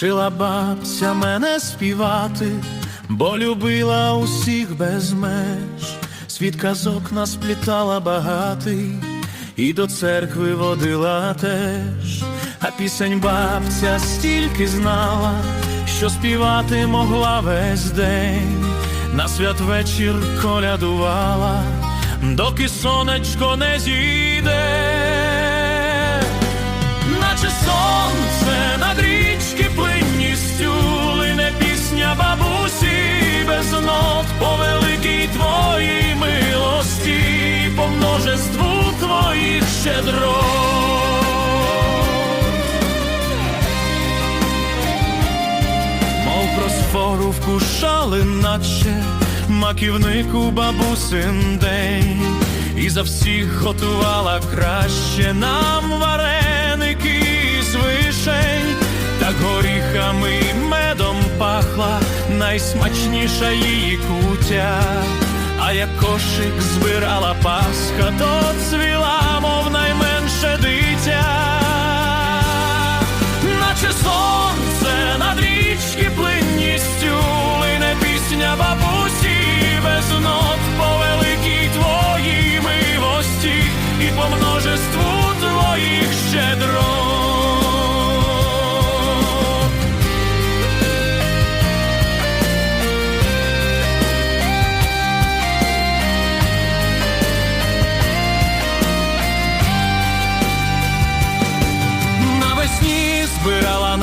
Вчила бабця мене співати, бо любила усіх без меж. Світ казок насплітала багатий, і до церкви водила теж. А пісень бабця стільки знала, що співати могла весь день. На святвечір колядувала, доки сонечко не зійде наче сонце Мов просфору вкушали, наче маківнику бабусин день, і за всіх готувала краще нам вареники з вишень, так горіхами й медом пахла найсмачніша її кутя. А як кошик збирала пасха, то цвіла, мов найменше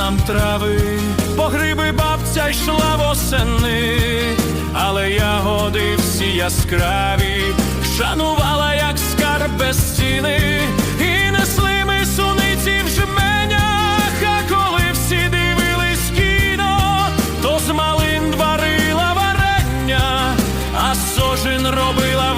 нам трави, по бабця йшла восени, але ягоди всі яскраві, шанувала, як скарб без стіни, і несли ми суниці в жменях, а коли всі дивились кіно, то з малин варила варення, а сожин робила.